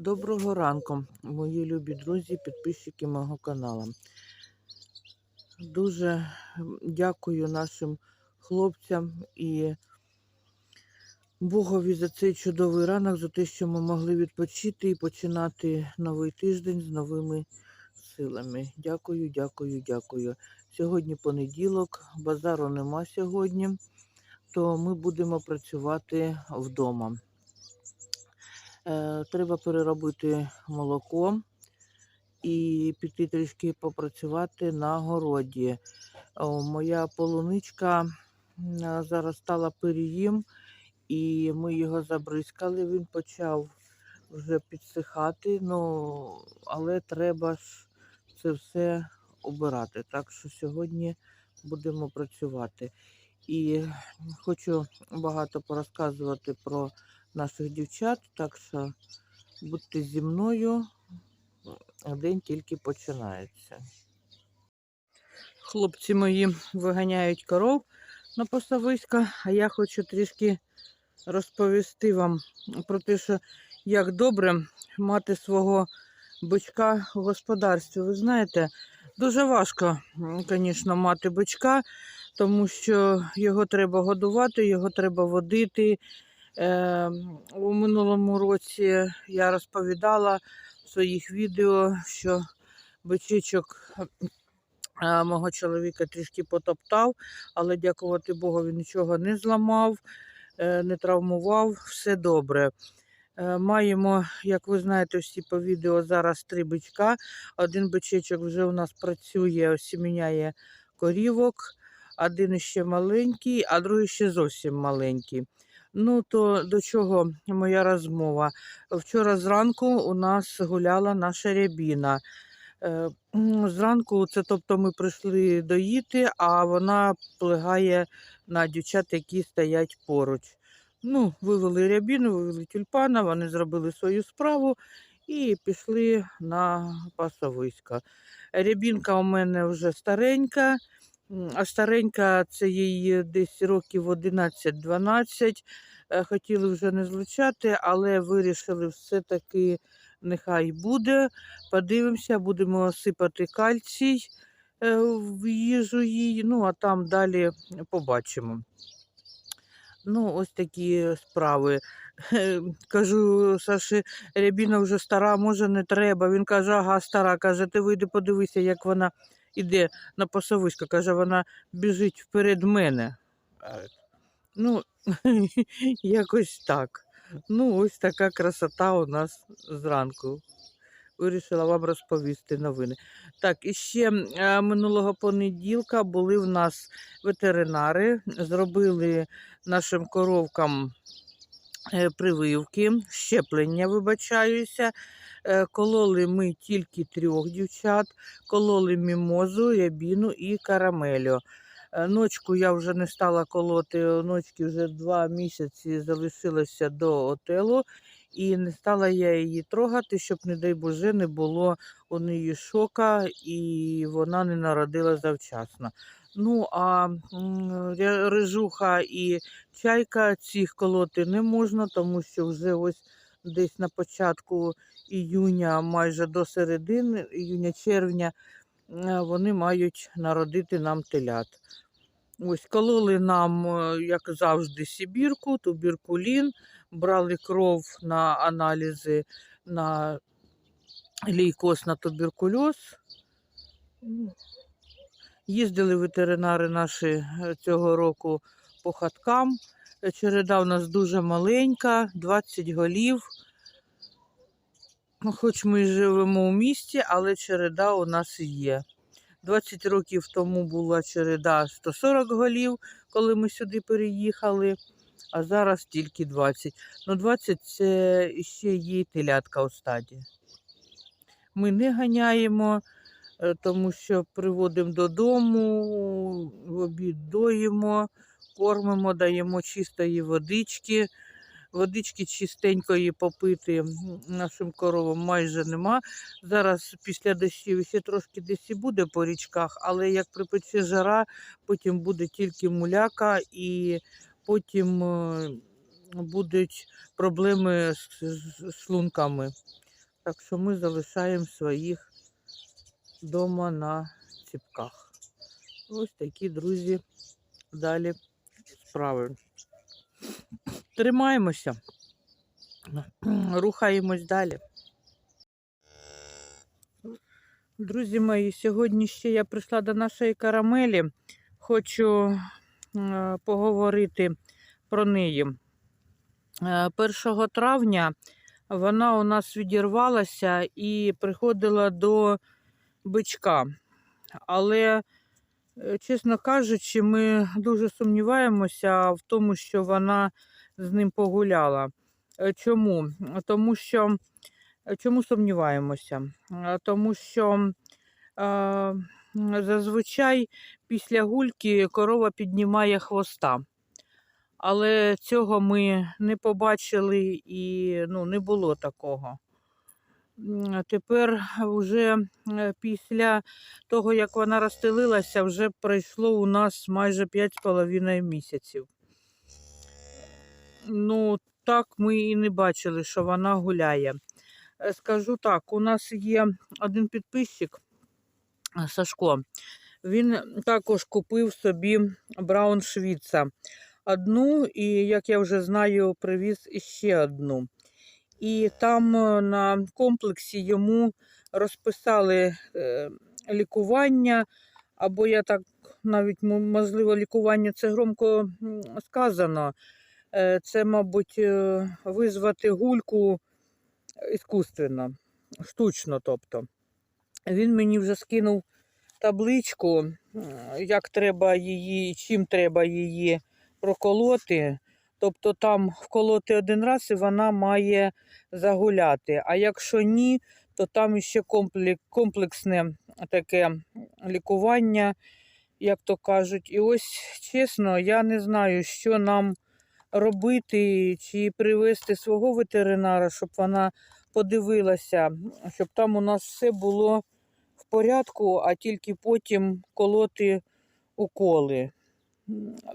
Доброго ранку, мої любі друзі, підписчики мого каналу. Дуже дякую нашим хлопцям і Богові за цей чудовий ранок, за те, що ми могли відпочити і починати новий тиждень з новими силами. Дякую, дякую, дякую. Сьогодні понеділок, базару нема сьогодні, то ми будемо працювати вдома. Е, треба переробити молоко і піти трішки попрацювати на городі. Моя полуничка зараз стала переїм, і ми його забризкали. Він почав вже підсихати, ну, але треба ж це все обирати. Так що сьогодні будемо працювати. І хочу багато порозказувати про наших дівчат, так що будьте зі мною, день тільки починається. Хлопці мої виганяють коров на пасовиська, а я хочу трішки розповісти вам про те, що як добре мати свого бичка у господарстві. Ви знаєте, дуже важко, звісно, мати бичка, тому що його треба годувати, його треба водити. Е, у минулому році я розповідала в своїх відео, що бичичок е, мого чоловіка трішки потоптав, але дякувати Богу, він нічого не зламав, е, не травмував, все добре. Е, Маємо, як ви знаєте, всі по відео зараз три бичка. Один бичечок вже у нас працює, осіміняє корівок, один ще маленький, а другий ще зовсім маленький. Ну, то до чого моя розмова? Вчора зранку у нас гуляла наша рябіна. Е, Зранку, це тобто ми прийшли доїти, а вона плигає на дівчат, які стоять поруч. Ну, вивели рябіну, вивели тюльпана, вони зробили свою справу і пішли на пасовисько. Рябінка у мене вже старенька, а старенька це їй десь років 11-12. Е, Хотіли вже не злучати, але вирішили все-таки нехай буде. Подивимося, будемо сипати кальцій е, в їжу їй, ну а там далі побачимо. Ну, ось такі справи. Кажу, Саші, рябіна вже стара, може не треба. Він каже, ага, стара. Каже, ти вийди, подивися, як вона іде на пасовисько. Каже, вона біжить вперед мене. Ну, якось так. Ну, ось така красота у нас зранку. Вирішила вам розповісти новини. Так, і ще е, минулого понеділка були в нас ветеринари, зробили нашим коровкам е, прививки, щеплення, вибачаюся. Е, Кололи ми тільки трьох дівчат, кололи мімозу, ябіну і карамелю. Е, Ночку я вже не стала колоти, ночки вже два місяці залишилося до отелу, і не стала я її трогати, щоб, не дай Боже, не було у неї шока і вона не народила завчасно. Ну, а рижуха і чайка цих колоти не можна, тому що вже ось десь на початку іюня, майже до середини, іюня-червня, е, вони мають народити нам телят. Ось кололи нам, е, як завжди, сибірку, туберкулін, брали кров на аналізи на лейкоз на туберкульоз. Їздили ветеринари наші е, цього року по хаткам. Череда у нас дуже маленька, 20 голів. Ну, Хоч ми живемо у місті, але череда у нас є. 20 років тому була череда 140 голів, коли ми сюди переїхали, а зараз тільки 20. Ну, 20 це ще є телятка у стаді. Ми не ганяємо, е, тому що приводимо додому, обід доїмо, кормимо, даємо чистої водички. Водички чистенької попити нашим коровам майже нема. Зараз після дощів ще трошки десь і буде по річках, але як припече жара, потім буде тільки муляка і потім е, будуть проблеми з шлунками. Так що ми залишаємо своїх вдома на ціпках. Ось такі, друзі, далі справи. Тримаємося, рухаємось далі. Друзі мої, сьогодні ще я прийшла до нашої карамелі. Хочу е, поговорити про неї. Е, 1 травня вона у нас відірвалася і приходила до бичка. Але, е, чесно кажучи, ми дуже сумніваємося в тому, що вона з ним погуляла. Е, Чому? Тому що е, чому сумніваємося? Тому що е, зазвичай після гульки корова піднімає хвоста. Але цього ми не побачили і ну, не було такого. Тепер вже е, після того, як вона розстелилася, вже пройшло у нас майже 5,5 місяців. Ну, так ми і не бачили, що вона гуляє. Е, Скажу так, у нас є один підписчик е, Сашко. Він також купив собі Браун Швіца. Одну, і, як я вже знаю, привіз іще одну. І там е, на комплексі йому розписали е, лікування, або я так навіть можливо, лікування це громко сказано. Е, Це, мабуть, визвати гульку іскусственно, штучно, тобто. Він мені вже скинув табличку, як треба її, чим треба її проколоти. Тобто там вколоти один раз і вона має загуляти. А якщо ні, то там ще комплексне таке лікування, як то кажуть. І ось чесно, я не знаю, що нам робити, чи привезти свого ветеринара, щоб вона подивилася, щоб там у нас все було в порядку, а тільки потім колоти уколи.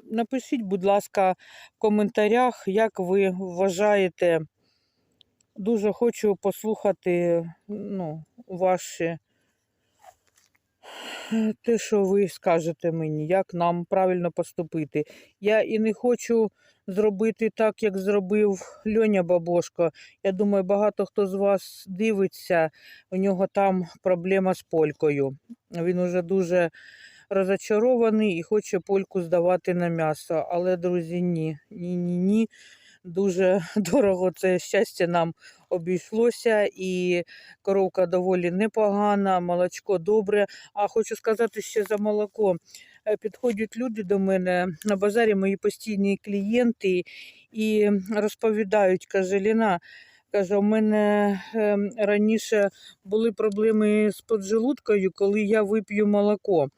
Напишіть, будь ласка, в коментарях, як ви вважаєте. Дуже хочу послухати ну, ваші те, що ви скажете мені, як нам правильно поступити. Я і не хочу зробити так, як зробив Льоня Бабошко. Я думаю, багато хто з вас дивиться, у нього там проблема з полькою. Він уже дуже розочарований і хоче польку здавати на м'ясо. Але, друзі, ні, ні, ні, ні. Дуже дорого це щастя нам обійшлося, і коровка доволі непогана, молочко добре. А хочу сказати ще за молоко. Е, Підходять люди до мене на базарі, мої постійні клієнти, і розповідають, каже, Ліна, каже, у мене ем, раніше були проблеми з поджелудкою, коли я вип'ю молоко.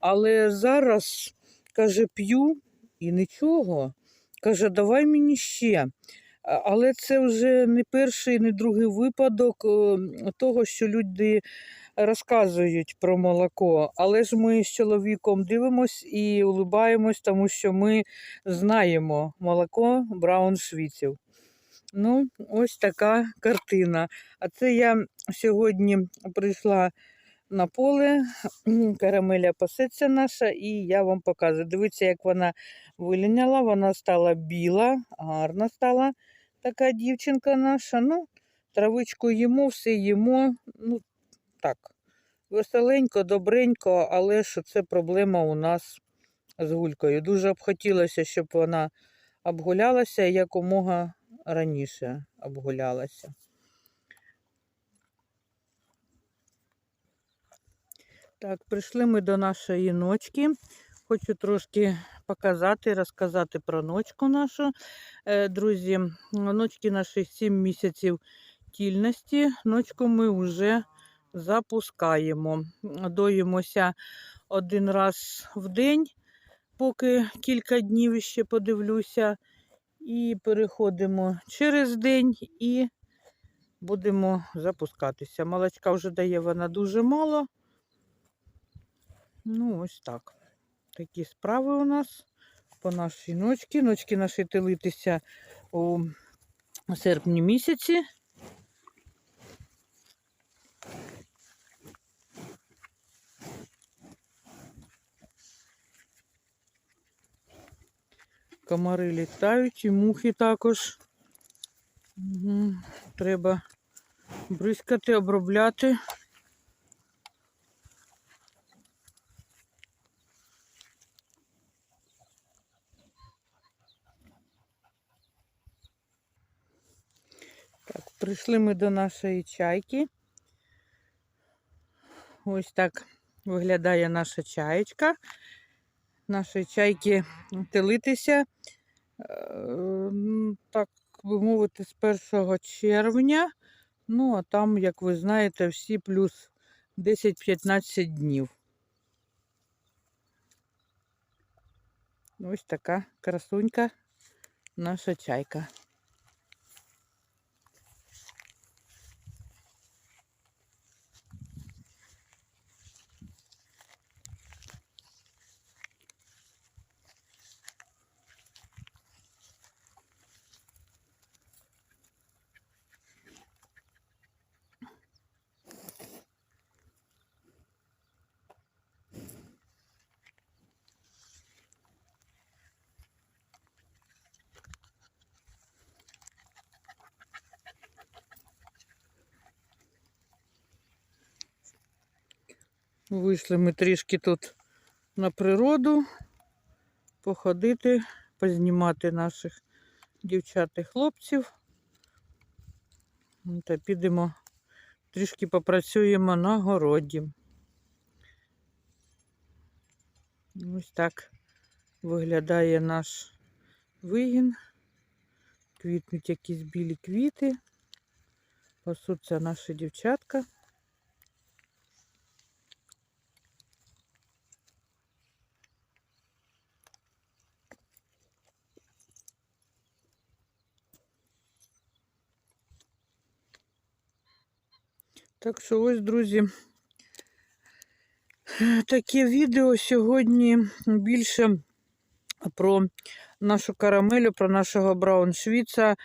Але зараз, каже, п'ю і нічого. Каже, давай мені ще. Але це вже не перший, не другий випадок е, того, що люди розказують про молоко. Але ж ми з чоловіком дивимось і улибаємось, тому що ми знаємо молоко Браун Швіців. Ну, ось така картина. А це я сьогодні прийшла на поле, карамеля пасеться наша, і я вам показую. Дивіться, як вона виліняла, вона стала біла, гарна стала така дівчинка наша. Ну, травичку їмо, все їмо. Ну, так, веселенько, добренько, але що це проблема у нас з гулькою. Дуже б хотілося, щоб вона обгулялася якомога раніше обгулялася. Так, прийшли ми до нашої ночки. Хочу трошки показати, розказати про ночку нашу. Е, Друзі, ночки наші 7 місяців тільності. Ночку ми вже запускаємо. Доїмося один раз в день, поки кілька днів ще подивлюся. І переходимо через день і будемо запускатися. Молочка вже дає вона дуже мало. Ну, ось так. Такі справи у нас по нашій ночці. Ночки наші тилитися у серпні місяці. Комари літають і мухи також. Угу. Треба бризкати, обробляти. Прийшли ми до нашої чайки. Ось так виглядає наша чаєчка. Нашої чайки телитися, е, так би мовити, з 1 червня. Ну, а там, як ви знаєте, всі плюс 10-15 днів. Ось така красунька наша чайка. Вийшли ми трішки тут на природу, походити, познімати наших дівчат і хлопців. Ну, Та підемо, трішки попрацюємо на городі. Ось так виглядає наш вигін. Квітнуть якісь білі квіти. Пасуться наші дівчатка. Так що ось, друзі, таке відео сьогодні більше про нашу карамелю, про нашого брауншвіца.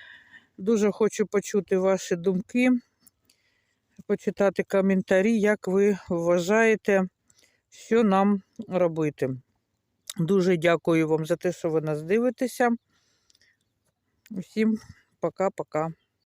Дуже хочу почути ваші думки, почитати коментарі, як ви вважаєте, що нам робити. Дуже дякую вам за те, що ви нас дивитеся. Усім пока-пока.